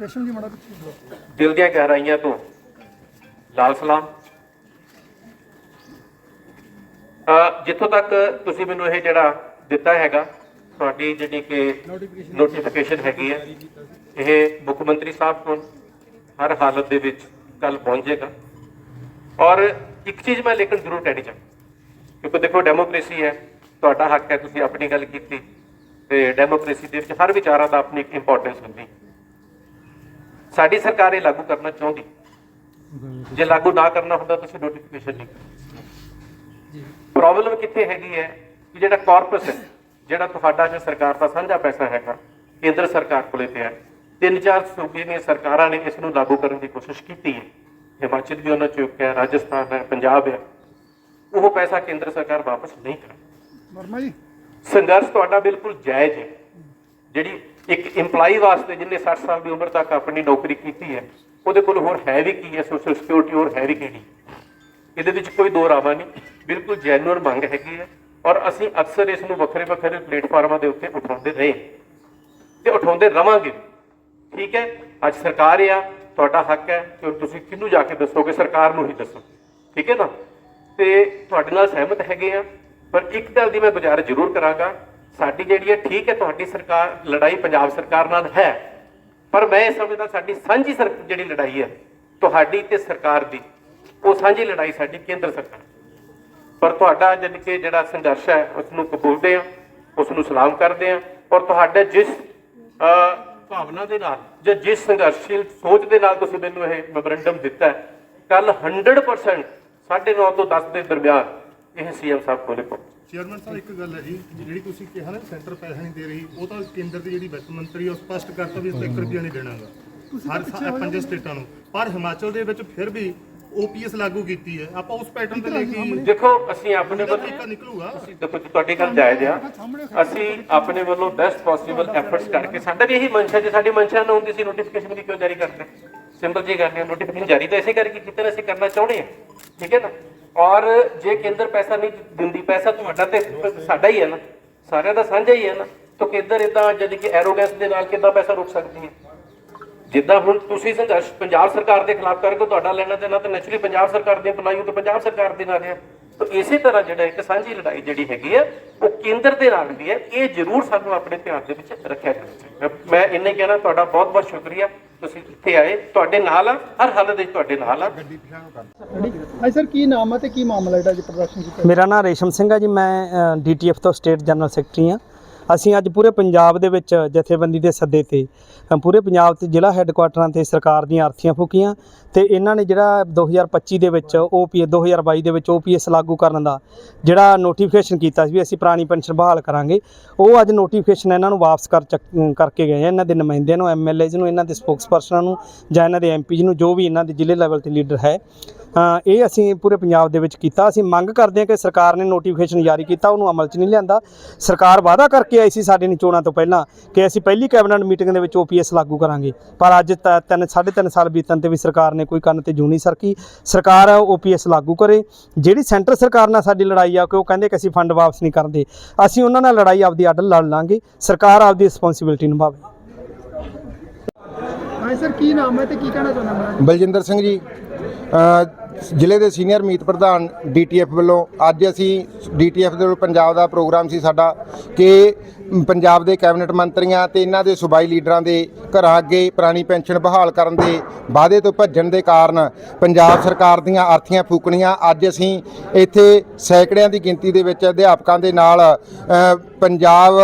ਰੇਸ਼ਮ ਜੀ ਮਾੜਾ ਪਿੱਛੇ ਬੋਲੋ। ਦਿਲ ਦੀਆਂ ਗਹਿਰਾਈਆਂ ਤੋਂ। ਲਾਲ ਸਲਾਮ। ਅ ਜਿੱਥੋਂ ਤੱਕ ਤੁਸੀਂ ਮੈਨੂੰ ਇਹ ਜਿਹੜਾ ਦਿੱਤਾ ਹੈਗਾ ਤੁਹਾਡੀ ਜਿਹੜੀ ਕਿ ਨੋਟੀਫਿਕੇਸ਼ਨ ਹੈਗੀ ਹੈ ਇਹ ਮੁੱਖ ਮੰਤਰੀ ਸਾਹਿਬ ਕੋਲ ਹਰ ਹਾਲਤ ਦੇ ਵਿੱਚ ਕੱਲ ਪਹੁੰਚੇਗਾ। ਔਰ ਇੱਕ ਚੀਜ਼ ਮੈਂ ਲੇਕਿਨ ਜ਼ਰੂਰ ਕਹਿਣੀ ਚਾਹੁੰਦਾ ਕਿਉਂਕਿ ਦੇਖੋ ਡੈਮੋਕ੍ਰੇਸੀ ਹੈ ਤੁਹਾਡਾ ਹੱਕ ਹੈ ਤੁਸੀਂ ਆਪਣੀ ਗੱਲ ਕੀਤੀ ਤੇ ਡੈਮੋਕ੍ਰੇਸੀ ਦੇ ਵਿੱਚ ਹਰ ਵਿਚਾਰਾਂ ਦਾ ਆਪਣੀ ਇੱਕ ਇੰਪੋਰਟੈਂਸ ਹੁੰਦੀ ਹੈ। ਸਾਡੀ ਸਰਕਾਰ ਇਹ ਲਾਗੂ ਕਰਨਾ ਚਾਹੁੰਦੀ। ਜੇ ਲਾਗੂ ਨਾ ਕਰਨਾ ਹੁੰਦਾ ਤੁਸੀਂ ਨੋਟੀਫਿਕੇਸ਼ਨ ਨਹੀਂ ਕਰਦੇ ਪ੍ਰੋਬਲਮ ਕਿੱਥੇ ਹੈਗੀ ਹੈ ਕਿ ਜਿਹੜਾ ਕਾਰਪਸ ਹੈ ਜਿਹੜਾ ਤੁਹਾਡਾ ਜੋ ਸਰਕਾਰ ਦਾ ਸਾਂਝਾ ਪੈਸਾ ਹੈਗਾ ਕੇਂਦਰ ਸਰਕਾਰ ਕੋਲੇ ਪਿਆ ਹੈ। ਤਿੰਨ ਚਾਰ ਸੂਬੇ ਦੀਆਂ ਸਰਕਾਰਾਂ ਨੇ ਇਸ ਨੂੰ ਲਾਗੂ ਕਰਨ ਦੀ ਕੋਸ਼ਿਸ਼ ਕੀਤੀ ਹੈ। ਹਿਮਾਚਲ ਵੀ ਉਹਨਾਂ ਚੋਂ ਇੱਕ ਹੈ ਰਾਜਸਥਾਨ ਹੈ ਪੰਜਾਬ ਹੈ। ਉਹ ਪੈਸਾ ਕੇਂਦਰ ਸਰਕਾਰ ਵਾਪਸ ਨਹੀਂ ਕਰਦੀ। ਵਰਮਾ ਜੀ। ਸੰਘਰਸ਼ ਤੁਹਾਡਾ ਬਿਲਕੁਲ ਜਾਇਜ਼ ਹੈ। ਜਿਹੜੀ ਇੱਕ EMPLOYE ਵਾਸਤੇ ਜਿਹਨੇ 60 ਸਾਲ ਦੀ ਉਮਰ ਤੱਕ ਆਪਣੀ ਨੌਕਰੀ ਕੀਤੀ ਹੈ, ਉਹਦੇ ਕੋਲ ਹੋਰ ਹੈ ਵੀ ਕੀ ਹੈ ਸੋਸ਼ਲ ਸਿਕਿਉਰਿਟੀ ਹੋਰ ਹੈ ਵੀ ਕਿਹੜੀ? ਇਹਦੇ ਵਿੱਚ ਕੋਈ ਦੋ ਰਾਵਾਂ ਨਹੀਂ, ਬਿਲਕੁਲ ਜੈਨੂਅਰ ਮੰਗ ਹੈਗੀ ਹੈ ਔਰ ਅਸੀਂ ਅਕਸਰ ਇਸ ਨੂੰ ਵੱਖਰੇ ਵੱਖਰੇ ਪਲੇਟਫਾਰਮਾਂ ਦੇ ਉੱਤੇ ਉਠਾਉਂਦੇ ਰਹੇ ਤੇ ਉਠਾਉਂਦੇ ਰਵਾਂਗੇ। ਠੀਕ ਹੈ, ਅੱਜ ਸਰਕਾਰ ਆ, ਤੁਹਾਡਾ ਹੱਕ ਹੈ ਕਿ ਤੁਸੀਂ ਕਿਹਨੂੰ ਜਾ ਕੇ ਦੱਸੋਗੇ, ਸਰਕਾਰ ਨੂੰ ਹੀ ਦੱਸੋ। ਠੀਕ ਹੈ ਨਾ? ਤੇ ਤੁਹਾਡੇ ਨਾਲ ਸਹਿਮਤ ਹੈਗੇ ਆ ਪਰ ਇੱਕ ਗੱਲ ਦੀ ਮੈਂ ਗੁਜ਼ਾਰਿਸ਼ ਜ਼ਰੂਰ ਕਰਾਂਗਾ ਸਾਡੀ ਜਿਹੜੀ ਹੈ ਠੀਕ ਹੈ, ਤੁਹਾਡੀ ਸਰਕਾਰ, ਲੜਾਈ ਪੰਜਾਬ ਸਰਕਾਰ ਨਾਲ ਹੈ। ਪਰ ਮੈਂ ਇਹ ਸਮਝਦਾ ਸਾਡੀ ਸਾਂਝੀ ਸਰ, ਜਿਹੜੀ ਲੜਾਈ ਹੈ, ਤੁਹਾਡੀ ਤੇ ਸਰਕਾਰ ਦੀ, ਉਹ ਸਾਂਝੀ ਲੜਾਈ ਸਾਡੀ ਕੇਂਦਰ ਸਰਕਾਰ। ਪਰ ਤੁਹਾਡਾ ਜਾਣੀ ਕਿ ਜਿਹੜਾ ਸੰਘਰਸ਼ ਹੈ ਉਸ ਨੂੰ ਕਬੂਲਦੇ ਆ ਉਸ ਨੂੰ ਸਲਾਮ ਕਰਦੇ ਆ ਔਰ ਤੁਹਾਡੇ ਜਿਸ ਭਾਵਨਾ ਦੇ ਨਾਲ, ਜਾਂ ਜਿਸ ਸੰਘਰਸ਼ੀਲ ਸੋਚ ਦੇ ਨਾਲ ਤੁਸੀਂ ਮੈਨੂੰ ਇਹ ਮੈਮੋਰੈਂਡਮ ਦਿੱਤਾ ਹੈ ਕੱਲ 100% 9:30 ਤੋਂ 10 ਦੇ ਦਰਮਿਆਨ ਇਹ ਸੀਐਮ ਸਾਹਿਬ ਕੋਲੇ ਪਹੁੰਚ। ਚੇਅਰਮੈਨ ਸਾਹਿਬ ਇੱਕ ਗੱਲ ਹੈ ਜੀ ਜਿਹੜੀ ਤੁਸੀਂ ਕਿਹਾ ਨਾ ਸੈਂਟਰ ਪੈਸਾ ਨਹੀਂ ਦੇ ਰਹੀ ਉਹ ਤਾਂ ਕੇਂਦਰ ਦੀ ਜਿਹੜੀ ਵਿੱਤ ਮੰਤਰੀ ਆ, ਉਹ ਸਪਸ਼ਟ ਕਰਤਾ ਵੀ ਅਸੀਂ 1 ਰੁਪਿਆ ਨਹੀਂ ਦੇਣਾਗਾ। ਹਰ ਸਾ- ਪੰਜ ਸਟੇਟਾਂ ਨੂੰ। ਪਰ ਹਿਮਾਚਲ ਦੇ ਵਿੱਚ ਫਿਰ ਵੀ ਓਪੀਐਸ ਲਾਗੂ ਕੀਤੀ ਹੈ। ਆਪਾਂ ਉਸ ਪੈਟਰਨ ਤੇ ਲੈ ਕੇ। ਦੇਖੋ ਅਸੀਂ ਆਪਣੇ ਵੱਲੋਂ ਨਿਕਲੂਗਾ ਅਸੀਂ ਦੇਖੋ ਤੁਹਾਡੀ ਗੱਲ ਜਾਇਜ਼ ਆ। ਅਸੀਂ ਆਪਣੇ ਵੱਲੋਂ ਬੈਸਟ ਪੋਸੀਬਲ ਐਫਰਟਸ ਕਰਕੇ ਸਾਡਾ ਵੀ ਇਹੀ ਮਨਸ਼ਾ ਜੇ ਸਾਡੀ ਮਨਸ਼ਾ ਨਾ ਹੁੰਦੀ ਸੀ ਨੋਟੀਫਿਕੇਸ਼ਨ ਵੀ ਕਿਉਂ ਜਾਰੀ ਕਰਦੇ? ਸਿੰਪਲ ਜੀ ਗੱਲ ਹੈ ਨੋਟੀਫਿਕੇਸ਼ਨ ਜਾਰੀ ਤਾਂ ਇਸੇ ਕਰਕੇ ਕੀਤਾ ਨਾ ਅਸੀਂ ਕਰਨਾ ਚਾਹੁੰਦੇ ਹਾਂ। ਠੀਕ ਹੈ ਨਾ? ਔਰ ਜੇ ਕੇਂਦਰ ਪੈਸਾ ਨਹੀਂ ਦਿੰਦੀ, ਪੈਸਾ ਤੁਹਾਡਾ ਤੇ ਸਾਡਾ ਹੀ ਹੈ ਨਾ। ਸਾਰਿਆਂ ਦਾ ਸਾਂਝਾ ਹੀ ਹੈ ਨਾ। ਤਾਂ ਕੇਂਦਰ ਇਦਾਂ ਜਦ ਕਿ ਐਰੋਗੈਂਸ ਦੇ ਨਾਲ ਕਿੱਦਾਂ ਪੈਸਾ ਰੁਕ ਸਕਦੀ ਹੈ? ਜਿੱਦਾਂ ਹੁਣ ਤੁਸੀਂ ਸੰਘਰਸ਼ ਪੰਜਾਬ ਸਰਕਾਰ ਦੇ ਖਿਲਾਫ ਕਰਕੇ ਤੁਹਾਡਾ ਲੈਣਾ ਦੇਣਾ ਤਾਂ ਨੈਚੁਰਲੀ ਪੰਜਾਬ ਸਰਕਾਰ ਦੇ ਪਲਾਈ ਤੇ ਪੰਜਾਬ ਸਰਕਾਰ ਦੇ ਨਾਲ ਹੈ। ਤਾਂ ਇਸੇ ਤਰ੍ਹਾਂ ਜਿਹੜਾ ਇੱਕ ਸਾਂਝੀ ਲੜਾਈ ਜਿਹੜੀ ਹੈਗੀ ਹੈ, ਉਹ ਕੇਂਦਰ ਦੇ ਨਾਲ ਵੀ ਹੈ। ਇਹ ਜ਼ਰੂਰ ਸਾਨੂੰ ਆਪਣੇ ਧਿਆਨ ਦੇ ਵਿੱਚ ਰੱਖਿਆ ਜਾਵੇ ਚਾਹੀਦਾ। ਮੈਂ ਇੰਨੇ ਕਹਿਣਾ, ਤੁਹਾਡਾ ਬਹੁਤ ਬਹੁਤ ਸ਼ੁਕਰੀਆ। ਤੁਸੀਂ ਇੱਥੇ ਆਏ ਤੁਹਾਡੇ ਨਾਲ ਆ ਹਰ ਹਾਲਤ ਵਿੱਚ ਤੁਹਾਡੇ ਨਾਲ ਆ। ਹਾਂ ਸਰ ਕੀ ਨਾਮ ਹੈ ਤੇ ਕੀ ਮਾਮਲਾ ਜਿਹੜਾ ਅੱਜ ਪ੍ਰਦਰਸ਼ਨ ਕੀਤਾ? ਮੇਰਾ ਨਾਮ ਰੇਸ਼ਮ ਸਿੰਘ ਹੈ ਜੀ ਮੈਂ ਡੀਟੀਐਫ ਤੋਂ ਸਟੇਟ ਜਨਰਲ ਸੈਕਟਰੀ ਹਾਂ ਅਸੀਂ ਅੱਜ ਪੂਰੇ ਪੰਜਾਬ ਦੇ ਵਿੱਚ ਜਥੇਬੰਦੀ ਦੇ ਸੱਦੇ ਤੇ ਪੂਰੇ ਪੰਜਾਬ ਤੇ ਜ਼ਿਲ੍ਹਾ ਹੈੱਡਕੁਆਟਰਾਂ ਤੇ ਸਰਕਾਰ ਦੀਆਂ ਅਰਥੀਆਂ ਫੂਕੀਆਂ ਤੇ ਇਹਨਾਂ ਨੇ ਜਿਹੜਾ 2025 ਦੇ ਵਿੱਚ ਓਪੀਐਸ 2022 ਦੇ ਵਿੱਚ ਓਪੀਐਸ ਲਾਗੂ ਕਰਨ ਦਾ ਜਿਹੜਾ ਨੋਟੀਫਿਕੇਸ਼ਨ ਕੀਤਾ ਸੀ ਵੀ ਅਸੀਂ ਪੁਰਾਣੀ ਪੈਨਸ਼ਨ ਬਹਾਲ ਕਰਾਂਗੇ, ਉਹ ਅੱਜ ਨੋਟੀਫਿਕੇਸ਼ਨ ਇਹਨਾਂ ਨੂੰ ਵਾਪਸ ਕਰ ਚੱਕ- ਕਰਕੇ ਗਏ ਆ। ਇਹਨਾਂ ਦੇ ਨੁਮਾਇੰਦਿਆਂ ਨੂੰ ਐਮਐਲਏਜ਼ ਨੂੰ, ਇਹਨਾਂ ਦੇ ਸਪੋਕਸਪਰਸਨਾਂ ਨੂੰ ਜਾਂ ਇਹਨਾਂ ਦੇ ਐਮਪੀਜ਼ ਨੂੰ, ਜੋ ਵੀ ਇਹਨਾਂ ਦੇ ਜ਼ਿਲ੍ਹੇ ਲੈਵਲ ਤੇ ਲੀਡਰ ਹੈ ਇਹ ਅਸੀਂ ਪੂਰੇ ਪੰਜਾਬ ਦੇ ਵਿੱਚ ਕੀਤਾ। ਅਸੀਂ ਮੰਗ ਕਰਦੇ ਹਾਂ ਕਿ ਸਰਕਾਰ ਨੇ ਨੋਟੀਫਿਕੇਸ਼ਨ ਜਾਰੀ ਕੀਤਾ, ਉਹਨੂੰ ਅਮਲ 'ਚ ਨਹੀਂ ਲਿਆਂਦਾ। ਸਰਕਾਰ ਵਾਅਦਾ ਕਰਕੇ ਆਈ ਸੀ ਸਾਡੇ ਨਿਚੋੜਾਂ ਤੋਂ ਪਹਿਲਾਂ ਕਿ ਅਸੀਂ ਪਹਿਲੀ ਕੈਬਨਿਟ ਮੀਟਿੰਗ ਦੇ ਵਿੱਚ ਓਪੀਐਸ ਲਾਗੂ ਕਰਾਂਗੇ। ਪਰ ਅੱਜ ਤ- ਤਿੰਨ ਸਾਢੇ ਤਿੰਨ ਸਾਲ ਬੀਤਣ ਤੇ ਵੀ ਸਰਕਾਰ ਨੇ ਕੋਈ ਕੰਨ ਤੇ ਜੂ ਨਹੀਂ ਸਰਕੀ। ਸਰਕਾਰ ਓਪੀਐਸ ਲਾਗੂ ਕਰੇ। ਜਿਹੜੀ ਸੈਂਟਰ ਸਰਕਾਰ ਨਾਲ ਸਾਡੀ ਲੜਾਈ ਆ ਕਿ ਉਹ ਕਹਿੰਦੇ ਕਿ ਅਸੀਂ ਫੰਡ ਵਾਪਸ ਨਹੀਂ ਕਰਦੇ। ਅਸੀਂ ਉਹਨਾਂ ਨਾਲ ਲੜਾਈ ਆਪਦੀ ਅੱਡ ਲੜ ਲਾਂਗੇ। ਸਰਕਾਰ ਆਪਦੀ ਰਿਸਪੌਂਸਿਬਿਲਟੀ ਨਿਭਾਵੇ। ਹਾਂ ਸਰ ਕੀ ਨਾਮ ਹੈ ਤੇ ਕੀ ਕਹਿਣਾ ਚਾਹੁੰਦਾ ਬਲਜਿੰਦਰ ਸਿੰਘ ਜੀ ਅ, ਜ਼ਿਲ੍ਹੇ ਦੇ ਸੀਨੀਅਰ ਮੀਤ ਪ੍ਰਧਾਨ ਡੀਟੀਐਫ ਵੱਲੋਂ ਅੱਜ ਅਸੀਂ ਡੀਟੀਐਫ ਦੇ ਵੱਲੋਂ ਪੰਜਾਬ ਦਾ ਪ੍ਰੋਗਰਾਮ ਸੀ ਸਾਡਾ ਕਿ ਪੰਜਾਬ ਦੇ ਕੈਬਨਿਟ ਮੰਤਰੀਆਂ ਤੇ ਇਹਨਾਂ ਦੇ ਸੁਬਾਈ ਲੀਡਰਾਂ ਦੇ ਘਰਾਂ ਅੱਗੇ ਪੁਰਾਣੀ ਪੈਨਸ਼ਨ ਬਹਾਲ ਕਰਨ ਦੇ ਵਾਅਦੇ ਤੋਂ ਭੱਜਣ ਦੇ ਕਾਰਨ ਪੰਜਾਬ ਸਰਕਾਰ ਦੀਆਂ ਆਰਥੀਆਂ ਫੂਕਣੀਆਂ, ਅੱਜ ਅਸੀਂ ਇੱਥੇ ਸੈਂਕੜਿਆਂ ਦੀ ਗਿਣਤੀ ਦੇ ਵਿੱਚ ਅਧਿਆਪਕਾਂ ਦੇ ਨਾਲ ਪੰਜਾਬ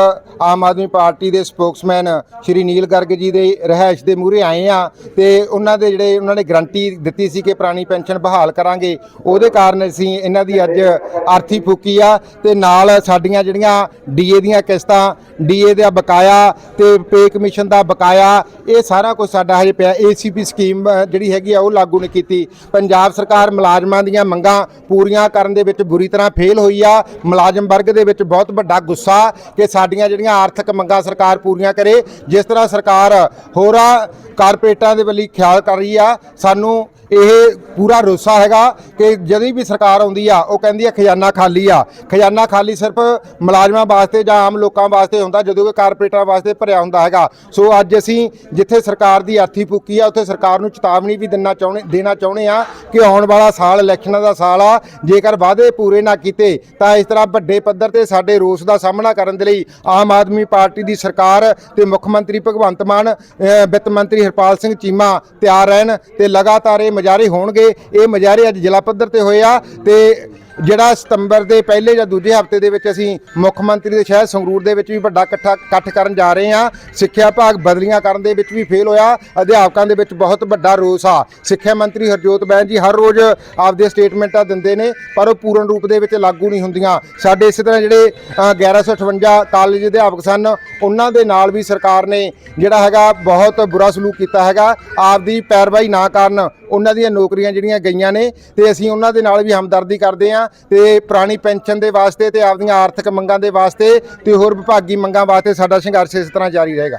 ਆਮ ਆਦਮੀ ਪਾਰਟੀ ਦੇ ਸਪੋਕਸਮੈਨ ਸ਼੍ਰੀ ਨੀਲ ਗਰਗ ਜੀ ਦੇ ਰਹਿائش ਦੇ ਮੂਹਰੇ ਆਏ ਆ ਤੇ ਉਹਨਾਂ ਦੇ ਜਿਹੜੇ ਉਹਨਾਂ ਨੇ ਗਰੰਟੀ ਦਿੱਤੀ ਸੀ ਕਿ ਪੁਰਾਣੀ ਪੈਨਸ਼ਨ ਬਹਾਲ ਕਰਾਂਗੇ। ਉਹਦੇ ਕਾਰਨ ਅਸੀਂ ਇਹਨਾਂ ਦੀ ਅੱਜ ਆਰਥੀ ਫੂਕੀ ਆ ਤੇ ਨਾਲ ਸਾਡੀਆਂ ਜਿਹੜੀਆਂ ਡੀਏ ਦੀਆਂ ਕਿਸ਼ਤਾਂ ਡੀਏ ਦਾ ਬਕਾਇਆ ਤੇ ਪੇ ਕਮਿਸ਼ਨ ਦਾ ਬਕਾਇਆ, ਇਹ ਸਾਰਾ ਕੁਝ ਸਾਡਾ ਹਜੇ ਪਿਆ। ਏਸੀਪੀ ਸਕੀਮ ਜਿਹੜੀ ਹੈਗੀ ਆ, ਉਹ ਲਾਗੂ ਨਹੀਂ ਕੀਤੀ। ਪੰਜਾਬ ਸਰਕਾਰ ਮੁਲਾਜ਼ਮਾਂ ਦੀਆਂ ਮੰਗਾਂ ਪੂਰੀਆਂ ਕਰਨ ਦੇ ਵਿੱਚ ਬੁਰੀ ਤਰ੍ਹਾਂ ਫੇਲ ਹੋਈ ਆ। ਮੁਲਾਜ਼ਮ ਵਰਗ ਦੇ ਵਿੱਚ ਬਹੁਤ ਵੱਡਾ ਗੁੱਸਾ ਕਿ ਸਾਡੀਆਂ ਜਿਹੜੀਆਂ ਆਰਥਿਕ ਮੰਗਾਂ ਸਰਕਾਰ ਪੂਰੀਆਂ ਕਰੇ। ਜਿਸ ਤਰ੍ਹਾਂ ਸਰਕਾਰ ਹੋਰਾਂ ਕਾਰਪੋਰੇਟਾਂ ਦੇ ਵੱਲੀ ਖਿਆਲ ਕਰ ਰਹੀ ਆ, ਸਾਨੂੰ ਇਹ ਪੂਰਾ ਰੋਸਾ ਰੋਸਾ ਹੈਗਾ ਕਿ ਜਦੋਂ ਵੀ ਸਰਕਾਰ ਆਉਂਦੀ ਆ, ਉਹ ਕਹਿੰਦੀ ਆ ਖਜ਼ਾਨਾ ਖਾਲੀ ਆ। ਖਜ਼ਾਨਾ ਖਾਲੀ ਸਿਰਫ ਮੁਲਾਜ਼ਮਾਂ ਵਾਸਤੇ ਜਾਂ ਆਮ ਲੋਕਾਂ ਵਾਸਤੇ ਹੁੰਦਾ, ਜਦੋਂ ਕਿ ਕਾਰਪੋਰੇਟਰਾਂ ਵਾਸਤੇ ਭਰਿਆ ਹੁੰਦਾ ਹੈਗਾ। ਸੋ ਅੱਜ ਅਸੀਂ ਜਿੱਥੇ ਸਰਕਾਰ ਦੀ ਅਰਥੀ ਫੂਕੀ ਆ, ਉੱਥੇ ਸਰਕਾਰ ਨੂੰ ਚੇਤਾਵਨੀ ਵੀ ਦੇਣਾ ਚਾਹੁੰਦੇ ਦੇਣਾ ਚਾਹੁੰਦੇ ਆ ਕਿ ਆਉਣ ਵਾਲਾ ਸਾਲ, ਇਲੈਕਸ਼ਨਾਂ ਦਾ ਸਾਲ ਆ। ਜੇਕਰ ਵਾਅਦੇ ਪੂਰੇ ਨਾ ਕੀਤੇ, ਤਾਂ ਇਸ ਤਰ੍ਹਾਂ ਵੱਡੇ ਪੱਧਰ ਤੇ ਸਾਡੇ ਰੋਸ ਦਾ ਸਾਹਮਣਾ ਕਰਨ ਦੇ ਲਈ ਆਮ ਆਦਮੀ ਪਾਰਟੀ ਦੀ ਸਰਕਾਰ ਤੇ ਮੁੱਖ ਮੰਤਰੀ ਭਗਵੰਤ ਮਾਨ ਵਿੱਤ ਮੰਤਰੀ ਹਰਪਾਲ ਸਿੰਘ ਚੀਮਾ ਤਿਆਰ ਰਹਿਣ ਤੇ ਲਗਾਤਾਰ ਇਹ ਮੁਜ਼ਾਹਰੇ ਹੋਣਗੇ। ਇਹ ਮੁਜ਼ਾਹਰੇ ਅੱਜ ਜ਼ਿਲ੍ਹਾ ਪੱਧਰ ਤੇ ਹੋਏ ਆ ਤੇ ਜਿਹੜਾ ਸਤੰਬਰ ਦੇ ਪਹਿਲੇ ਜਾਂ ਦੂਜੇ ਹਫ਼ਤੇ ਦੇ ਵਿੱਚ ਅਸੀਂ ਮੁੱਖ ਮੰਤਰੀ ਦੇ ਸ਼ਹਿਰ ਸੰਗਰੂਰ ਦੇ ਵਿੱਚ ਵੀ ਵੱਡਾ ਇਕੱਠਾ ਇਕੱਠ ਕਰਨ ਜਾ ਰਹੇ ਹਾਂ। ਸਿੱਖਿਆ ਭਾਗ ਬਦਲੀਆਂ ਕਰਨ ਦੇ ਵਿੱਚ ਵੀ ਫੇਲ ਹੋਇਆ। ਅਧਿਆਪਕਾਂ ਦੇ ਵਿੱਚ ਬਹੁਤ ਵੱਡਾ ਰੋਸ ਆ। ਸਿੱਖਿਆ ਮੰਤਰੀ ਹਰਜੋਤ ਬੈਨ ਜੀ ਹਰ ਰੋਜ਼ ਆਪਦੇ ਸਟੇਟਮੈਂਟਾਂ ਦਿੰਦੇ ਨੇ ਪਰ ਉਹ ਪੂਰਨ ਰੂਪ ਦੇ ਵਿੱਚ ਲਾਗੂ ਨਹੀਂ ਹੁੰਦੀਆਂ। ਸਾਡੇ ਇਸੇ ਤਰ੍ਹਾਂ ਜਿਹੜੇ ਅ, 1158 ਕਾਲਜ ਅਧਿਆਪਕ ਸਨ ਉਹਨਾਂ ਦੇ ਨਾਲ ਵੀ ਸਰਕਾਰ ਨੇ ਜਿਹੜਾ ਹੈਗਾ ਬਹੁਤ ਬੁਰਾ ਸਲੂਕ ਕੀਤਾ ਹੈਗਾ। ਆਪਦੀ ਪੈਰਵਾਈ ਨਾ ਕਰਨ ਉਹਨਾਂ ਦੀਆਂ ਨੌਕਰੀਆਂ ਜਿਹੜੀਆਂ ਗਈਆਂ ਨੇ ਤੇ ਅਸੀਂ ਉਹਨਾਂ ਦੇ ਨਾਲ ਵੀ ਹਮਦਰਦੀ ਕਰਦੇ ਹਾਂ। ਤੇ ਪੁਰਾਣੀ ਪੈਨਸ਼ਨ ਦੇ ਵਾਸਤੇ ਤੇ ਆਪਦੀਆਂ ਆਰਥਿਕ ਮੰਗਾਂ ਦੇ ਵਾਸਤੇ ਤੇ ਹੋਰ ਵਿਭਾਗੀ ਮੰਗਾਂ ਵਾਸਤੇ ਸਾਡਾ ਸੰਘਰਸ਼ ਇਸ ਤਰ੍ਹਾਂ ਜਾਰੀ ਰਹੇਗਾ।